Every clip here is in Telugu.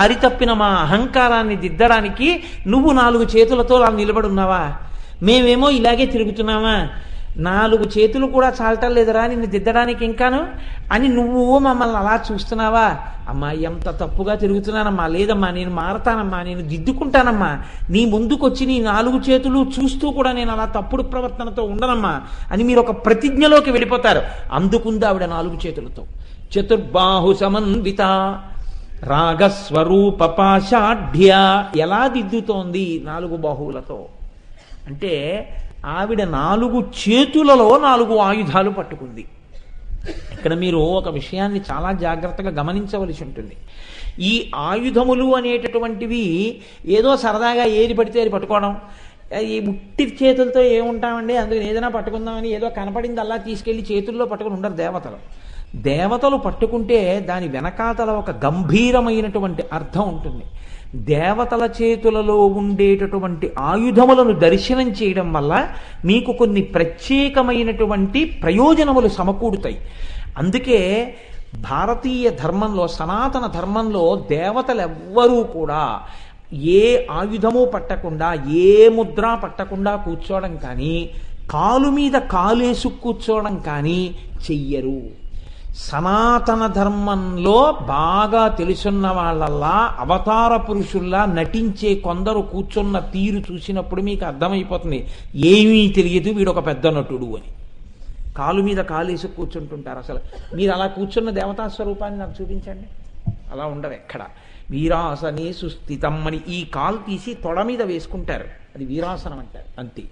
అరితప్పిన మా అహంకారాన్ని దిద్దడానికి నువ్వు నాలుగు చేతులతో అలా నిలబడున్నావా? మేమేమో ఇలాగే తిరుగుతున్నామా? నాలుగు చేతులు కూడా చాలటం లేదురా నిన్ను దిద్దడానికి ఇంకాను? అని నువ్వు మమ్మల్ని అలా చూస్తున్నావా? అమ్మా ఎంత తప్పుగా తిరుగుతున్నానమ్మా. లేదమ్మా నేను మారతానమ్మా నేను దిద్దుకుంటానమ్మా. నీ ముందుకొచ్చి నీ నాలుగు చేతులు చూస్తూ కూడా నేను అలా తప్పుడు ప్రవర్తనతో ఉండనమ్మా అని మీరు ఒక ప్రతిజ్ఞలోకి వెళ్ళిపోతారు. అందుకుంది ఆవిడ నాలుగు చేతులతో. చతుర్బాహు సమన్విత. రాగస్వరూప పాషాఢ్య ఎలా దిద్దుతోంది నాలుగు బాహువులతో? అంటే ఆవిడ నాలుగు చేతులలో నాలుగు ఆయుధాలు పట్టుకుంది. ఇక్కడ మీరు ఒక విషయాన్ని చాలా జాగ్రత్తగా గమనించవలసి ఉంటుంది. ఈ ఆయుధములు అనేటటువంటివి ఏదో సరదాగా ఏది పడితే అది పట్టుకోవడం. ఈ ఉట్టి చేతులతో ఏముంటామండి? అందుకని ఏదైనా పట్టుకుందామని ఏదో కనపడింది అలా తీసుకెళ్ళి చేతుల్లో పట్టుకుని ఉండరు దేవతలు. దేవతలు పట్టుకుంటే దాని వెనకాతల ఒక గంభీరమైనటువంటి అర్థం ఉంటుంది. దేవతల చేతులలో ఉండేటటువంటి ఆయుధములను దర్శనం చేయడం వల్ల మీకు కొన్ని ప్రత్యేకమైనటువంటి ప్రయోజనములు సమకూడుతాయి అందుకే భారతీయ ధర్మంలో సనాతన ధర్మంలో దేవతలెవ్వరూ కూడా ఏ ఆయుధము పట్టకుండా ఏ ముద్ర పట్టకుండా కూర్చోవడం కానీ కాలు మీద కాలేసు కూర్చోవడం కానీ చెయ్యరు. సనాతన ధర్మంలో బాగా తెలుసున్న వాళ్ళల్లా అవతార పురుషుల్లా నటించే కొందరు కూర్చున్న తీరు చూసినప్పుడు మీకు అర్థమైపోతుంది. ఏమీ తెలియదు వీడు ఒక పెద్ద నటుడు అని. కాలు మీద కాలేసి కూర్చుంటుంటారు అసలు. మీరు అలా కూర్చున్న దేవతా స్వరూపాన్ని నాకు చూపించండి. అలా ఉండదు ఎక్కడ. వీరాసనే సుస్థితం అని ఈ కాలు తీసి తొడ మీద వేసుకుంటారు. అది వీరాసనం అంటారు. అంతే.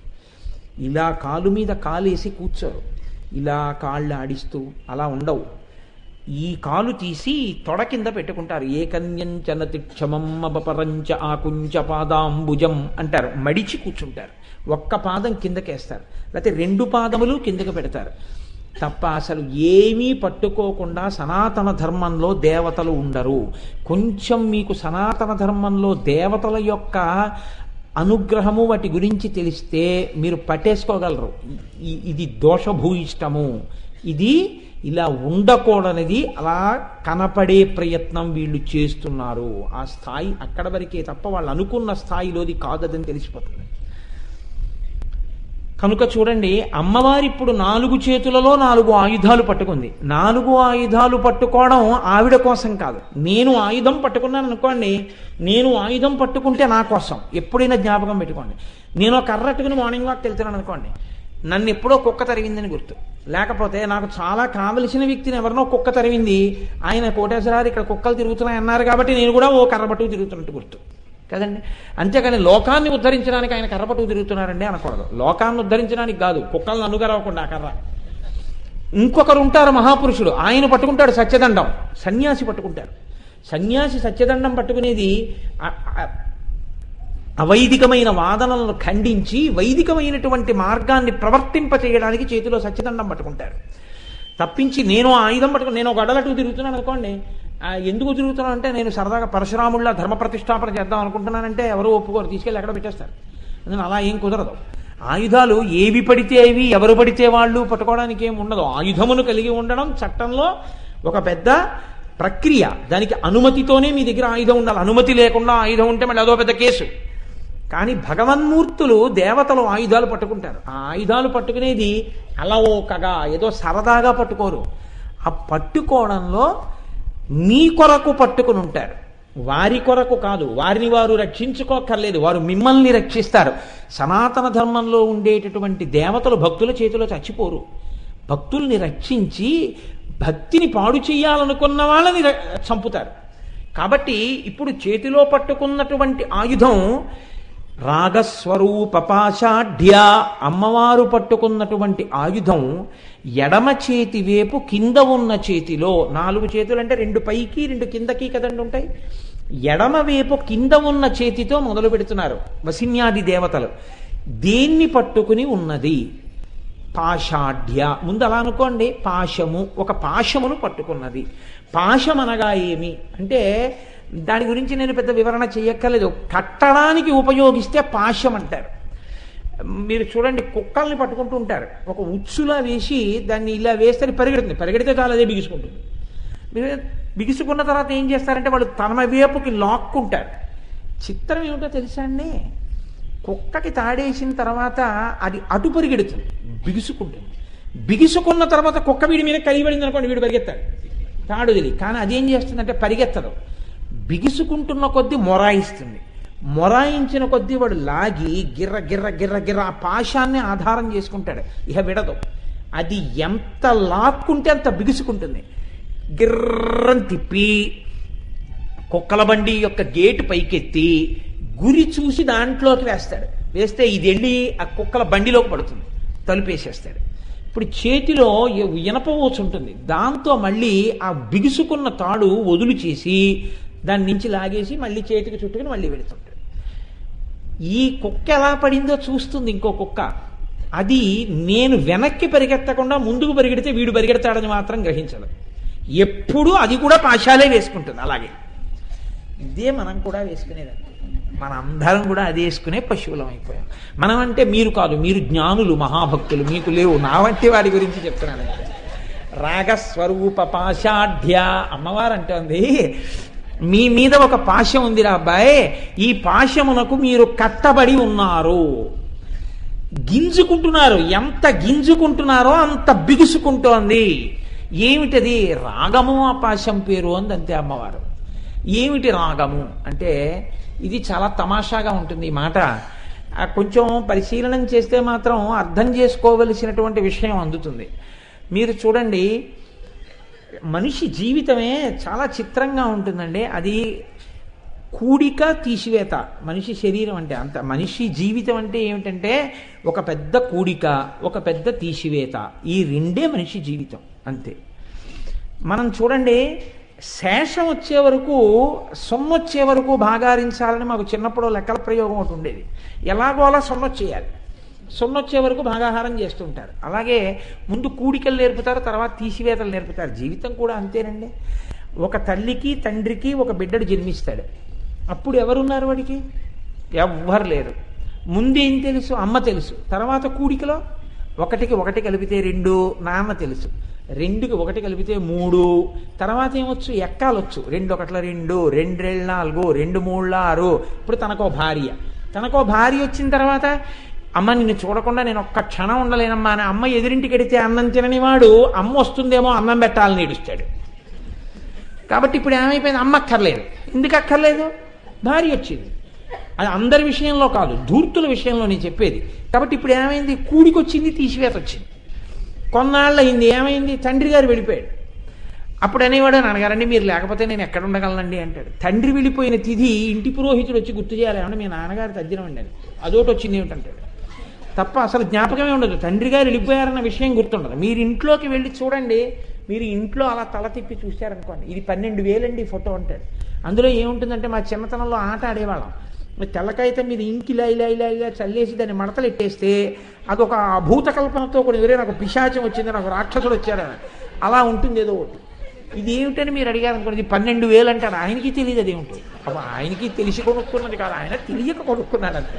ఇలా కాలు మీద కాలేసి కూర్చోరు. ఇలా కాళ్ళు ఆడిస్తూ అలా ఉండవు. ఈ కాలు తీసి తొడ కింద పెట్టుకుంటారు. ఏకన్యంచన కన్యంచనతి క్షమమ్మపరంచ ఆకుంచ పాదాంబుజం అంటారు. మడిచి కూర్చుంటారు. ఒక్క పాదం కిందకేస్తారు. లేకపోతే రెండు పాదములు కిందకి పెడతారు. తప్ప అసలు ఏమీ పట్టుకోకుండా సనాతన ధర్మంలో దేవతలు ఉండరు. కొంచెం మీకు సనాతన ధర్మంలో దేవతల యొక్క అనుగ్రహము వాటి గురించి తెలిస్తే మీరు పట్టేసుకోగలరు. ఇది దోషభూయిష్టము. ఇది ఇలా ఉండకూడనిది అలా కనపడే ప్రయత్నం వీళ్ళు చేస్తున్నారు. ఆ స్థాయి అక్కడ వరకే తప్ప వాళ్ళు అనుకున్న స్థాయిలోది కాదని తెలిసిపోతుంది. కనుక చూడండి అమ్మవారి ఇప్పుడు నాలుగు చేతులలో నాలుగు ఆయుధాలు పట్టుకుంది. నాలుగు ఆయుధాలు పట్టుకోవడం ఆవిడ కోసం కాదు. నేను ఆయుధం పట్టుకున్నాను అనుకోండి నేను ఆయుధం పట్టుకుంటే నా కోసం. ఎప్పుడైనా జ్ఞాపకం పెట్టుకోండి. నేను కర్రట్టుకుని కర్ర మార్నింగ్ వాక్ వెళ్తున్నాను అనుకోండి నన్ను ఎప్పుడో కుక్క తరిగిందని గుర్తు. లేకపోతే నాకు చాలా కావలసిన వ్యక్తిని ఎవరినో కుక్క తరిగింది ఆయన కోటేశ్వరారు ఇక్కడ కుక్కలు తిరుగుతున్నాయి అన్నారు కాబట్టి నేను కూడా ఓ కర్ర పట్టుకు తిరుగుతున్నట్టు గుర్తు. కదండి? అంతేకాని లోకాన్ని ఉద్ధరించడానికి ఆయన కర్రపట్టు తిరుగుతున్నారండి అనకూడదు. లోకాన్ని ఉద్ధరించడానికి కాదు కుక్కలను అనుగరవకుండా కర్ర. ఇంకొకరు ఉంటారు మహాపురుషుడు ఆయన పట్టుకుంటాడు సత్యదండం. సన్యాసి పట్టుకుంటారు. సన్యాసి సత్యదండం పట్టుకునేది అవైదికమైన వాదనలను ఖండించి వైదికమైనటువంటి మార్గాన్ని ప్రవర్తింపచేయడానికి చేతిలో సత్యదండం పట్టుకుంటారు. తప్పించి నేను ఆయుధం పట్టుకుని నేను ఒక గడలటు తిరుగుతున్నాను అనుకోండి ఎందుకు తిరుగుతున్నావు అంటే నేను సరదాగా పరశురాముళ్ళ ధర్మ ప్రతిష్టాపన చేద్దాం అనుకుంటున్నానంటే ఎవరు ఒప్పుకోరు తీసుకెళ్ళి ఎక్కడ పెట్టేస్తారు. అందుకని అలా ఏం కుదరదు. ఆయుధాలు ఏవి పడితే అవి ఎవరు పడితే వాళ్ళు పట్టుకోవడానికి ఏం ఉండదు. ఆయుధమును కలిగి ఉండడం చట్టంలో ఒక పెద్ద ప్రక్రియ. దానికి అనుమతితోనే మీ దగ్గర ఆయుధం ఉండాలి. అనుమతి లేకుండా ఆయుధం ఉంటే మళ్ళీ అదో పెద్ద కేసు. కానీ భగవన్మూర్తులు దేవతలు ఆయుధాలు పట్టుకుంటారు. ఆ ఆయుధాలు పట్టుకునేది అలవోకగా ఏదో సరదాగా పట్టుకోరు. ఆ పట్టుకోవడంలో మీ కొరకు పట్టుకుని ఉంటారు వారి కొరకు కాదు వారిని వారు రక్షించుకోక్కర్లేదు వారు మిమ్మల్ని రక్షిస్తారు. సనాతన ధర్మంలో ఉండేటటువంటి దేవతలు భక్తుల చేతిలో చచ్చిపోరు. భక్తుల్ని రక్షించి భక్తిని పాడు చేయాలనుకున్న వాళ్ళని చంపుతారు. కాబట్టి ఇప్పుడు చేతిలో పట్టుకున్నటువంటి ఆయుధం రాగస్వరూప పాషాఢ్య అమ్మవారు పట్టుకున్నటువంటి ఆయుధం ఎడమ చేతి వేపు కింద ఉన్న చేతిలో నాలుగు చేతులు అంటే రెండు పైకి రెండు కిందకి కదండి ఉంటాయి? ఎడమ వేపు కింద ఉన్న చేతితో మొదలు పెడుతున్నారు వసిన్యాది దేవతలు. దేన్ని పట్టుకుని ఉన్నది? పాషాఢ్య. ముందు అలా అనుకోండి పాశము ఒక పాశమును పట్టుకున్నది. పాశం అనగా ఏమి? అంటే దాని గురించి నేను పెద్ద వివరణ చేయక్కర్లేదు కట్టడానికి ఉపయోగిస్తే పాశం అంటారు. మీరు చూడండి కుక్కల్ని పట్టుకుంటూ ఉంటారు. ఒక ఉచ్చులా వేసి దాన్ని ఇలా వేస్తే పరిగెడుతుంది. పరిగెడితే చాలా అదే బిగుసుకుంటుంది. బిగుసుకున్న తర్వాత ఏం చేస్తారంటే వాళ్ళు తన వేపుకి లాక్కుంటారు. చిత్రం ఏమిటో తెలుసా అండి? కుక్కకి తాడేసిన తర్వాత అది అటు పరిగెడుతుంది. బిగుసుకుంటుంది. బిగుసుకున్న తర్వాత కుక్క వీడి మీద కలిపడింది అనుకోండి వీడు పరిగెత్తాడు. తాడు వదిలి. కానీ అదేం చేస్తుందంటే పరిగెత్తదు. బిగుసుకుంటున్న కొద్దీ మొరాయిస్తుంది. మొరాయించిన కొద్దీ వాడు లాగి గిర్ర గిర్ర గిర్ర గిర్ర ఆ పాశాన్ని ఆధారం చేసుకుంటాడు. ఇక విడదు. అది ఎంత లాక్కుంటే అంత బిగుసుకుంటుంది. గిర్రం తిప్పి కుక్కల బండి యొక్క గేటు పైకెత్తి గురి చూసి దాంట్లోకి వేస్తాడు. వేస్తే ఇది వెళ్ళి ఆ కుక్కల బండిలోకి పడుతుంది. తలుపేసేస్తాడు. ఇప్పుడు చేతిలో ఇనపవచ్చు ఇనప ఉంటుంది. దాంతో మళ్ళీ ఆ బిగుసుకున్న తాడు వదులు చేసి దాని నుంచి లాగేసి మళ్ళీ చేతికి చుట్టుకుని మళ్ళీ వెళుతుంటాడు ఈ కుక్క ఎలా పడిందో చూస్తుంది ఇంకో కుక్క. అది నేను వెనక్కి పరిగెత్తకుండా ముందుకు పరిగెడితే వీడు పరిగెడతాడని మాత్రం గ్రహించదు. ఎప్పుడూ అది కూడా పాశాలే వేసుకుంటుంది అలాగే. ఇదే మనం కూడా వేసుకునేదండి మన అందరం కూడా అది వేసుకునే పశువులం అయిపోయాం. మనం అంటే మీరు కాదు మీరు జ్ఞానులు మహాభక్తులు మీకు లేవు. నా వంటి వాడి గురించి చెప్తున్నాను. రాగస్వరూప పాశాఢ్య. అమ్మవారు అంటోంది మీ మీద ఒక పాశం ఉంది అబ్బాయి. ఈ పాశమునకు మీరు కట్టబడి ఉన్నారు. గింజుకుంటున్నారు. ఎంత గింజుకుంటున్నారో అంత బిగుసుకుంటోంది. ఏమిటది? రాగము ఆ పాశం పేరు అంది అంతే అమ్మవారు. ఏమిటి రాగము? అంటే ఇది చాలా తమాషాగా ఉంటుంది ఈ మాట. కొంచెం పరిశీలనం చేస్తే మాత్రం అర్థం చేసుకోవలసినటువంటి విషయం అందుతుంది. మీరు చూడండి మనిషి జీవితమే చాలా చిత్రంగా ఉంటుందండి. అది కూడిక తీసివేత. మనిషి శరీరం అంటే అంత మనిషి జీవితం అంటే ఏమిటంటే ఒక పెద్ద కూడిక ఒక పెద్ద తీసివేత. ఈ రెండే మనిషి జీవితం అంతే. మనం చూడండి శేషం వచ్చే వరకు సొమ్ము వచ్చే వరకు భాగారించాలని మాకు చిన్నప్పుడు లెక్కల ప్రయోగం ఒకటి ఉండేది. ఎలాగో అలా సొమ్ము వచ్చేయాలి. సొమ్ము వచ్చే వరకు భాగాహారం చేస్తుంటారు. అలాగే ముందు కూడికలు నేర్పుతారు తర్వాత తీసివేతలు నేర్పుతారు. జీవితం కూడా అంతేనండి. ఒక తల్లికి తండ్రికి ఒక బిడ్డడు జన్మిస్తాడు. అప్పుడు ఎవరున్నారు వాడికి? ఎవ్వరు లేరు. ముందేం తెలుసు? అమ్మ తెలుసు. తర్వాత కూడికలో? ఒకటికి ఒకటి కలిపితే రెండు నాన్న తెలుసు. రెండుకి ఒకటి కలిపితే మూడు. తర్వాత ఏమొచ్చు? ఎక్కాలొచ్చు. రెండు ఒకట్ల రెండు రెండు రెండు నాలుగు రెండు మూడు ఆరు. ఇప్పుడు తనకో భార్య. తనకో భార్య వచ్చిన తర్వాత అమ్మ నిన్ను చూడకుండా నేను ఒక్క క్షణం ఉండలేనమ్మా అని అమ్మ ఎదురింటికి వెడితే అన్నం తినని వాడు అమ్మ వస్తుందేమో అన్నం పెట్టాలని ఏడుస్తాడు. కాబట్టి ఇప్పుడు ఏమైపోయింది? అమ్మ అక్కర్లేదు. ఎందుకు అక్కర్లేదు? భార్య వచ్చింది. అది అందరి విషయంలో కాదు ధూర్తుల విషయంలో నేను చెప్పేది. కాబట్టి ఇప్పుడు ఏమైంది? కూడికొచ్చింది తీసివేత వచ్చింది కొన్నాళ్ళు అయింది ఏమైంది? తండ్రి గారు వెళ్ళిపోయాడు. అప్పుడు అనేవాడు నాన్నగారండి మీరు లేకపోతే నేను ఎక్కడ ఉండగలనండి? అంటాడు. తండ్రి వెళ్ళిపోయిన తిథి ఇంటి పురోహితుడు వచ్చి గుర్తు చేయాలి. ఏమన్నా మీ నాన్నగారు తద్దినం అండి అని అదోటి వచ్చింది ఏమిటంటాడు. తప్ప అసలు జ్ఞాపకమే ఉండదు. తండ్రి గారు వెళ్ళిపోయారన్న విషయం గుర్తుండదు. మీరు ఇంట్లోకి వెళ్ళి చూడండి. మీరు ఇంట్లో అలా తల తిప్పి చూశారనుకోండి. ఇది పన్నెండు వేలండి ఫోటో అంటాడు అందులో ఏముంటుందంటే మా చిన్నతనంలో ఆట ఆడేవాళ్ళం. తెల్లకైతే తెల్లకాయితే మీద ఇంకి ఇలా ఇలా ఇలా ఇలా చల్లేసి దాన్ని మడతలు ఎట్టేస్తే అదొక భూతకల్పనతో కూడా ఎవరే నాకు పిశాచం వచ్చింది నాకు రాక్షసుడు వచ్చాడని అలా ఉంటుంది ఏదో ఒకటి. ఇది ఏమిటని మీరు అడిగారు అనుకోండి ఇది పన్నెండు వేలు అంటాడు ఆయనకి తెలియదు అదేమిటి అప్పుడు ఆయనకి తెలిసి కొనుక్కున్నది కాదు. ఆయన తెలియక కొనుక్కున్నాడు అంతే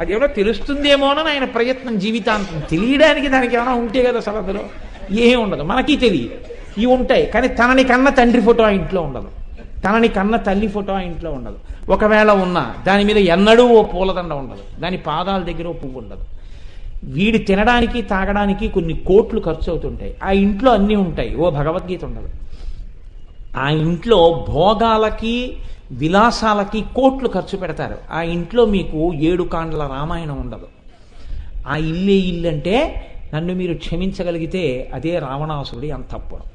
అదేమో తెలుస్తుందేమోనని ఆయన ప్రయత్నం జీవితాంతం. తెలియడానికి దానికి ఏమైనా ఉంటే కదా అసలు అందులో ఉండదు. మనకి తెలియదు. ఇవి ఉంటాయి. కానీ తనని కన్న తండ్రి ఫోటో ఆ ఇంట్లో ఉండదు. తనని కన్న తల్లి ఫోటో ఆ ఇంట్లో ఉండదు. ఒకవేళ ఉన్నా దాని మీద ఎన్నడూ ఓ పూలదండ ఉండదు. దాని పాదాల దగ్గర ఓ పువ్వు ఉండదు. వీడి తినడానికి తాగడానికి కొన్ని కోట్లు ఖర్చు అవుతుంటాయి ఆ ఇంట్లో అన్నీ ఉంటాయి. ఓ భగవద్గీత ఉండదు. ఆ ఇంట్లో భోగాలకి విలాసాలకి కోట్లు ఖర్చు పెడతారు. ఆ ఇంట్లో మీకు ఏడు కాండ్ల రామాయణం ఉండదు. ఆ ఇల్లే ఇల్లు అంటే నన్ను మీరు క్షమించగలిగితే అదే రావణాసురుడి అంతఃపురం.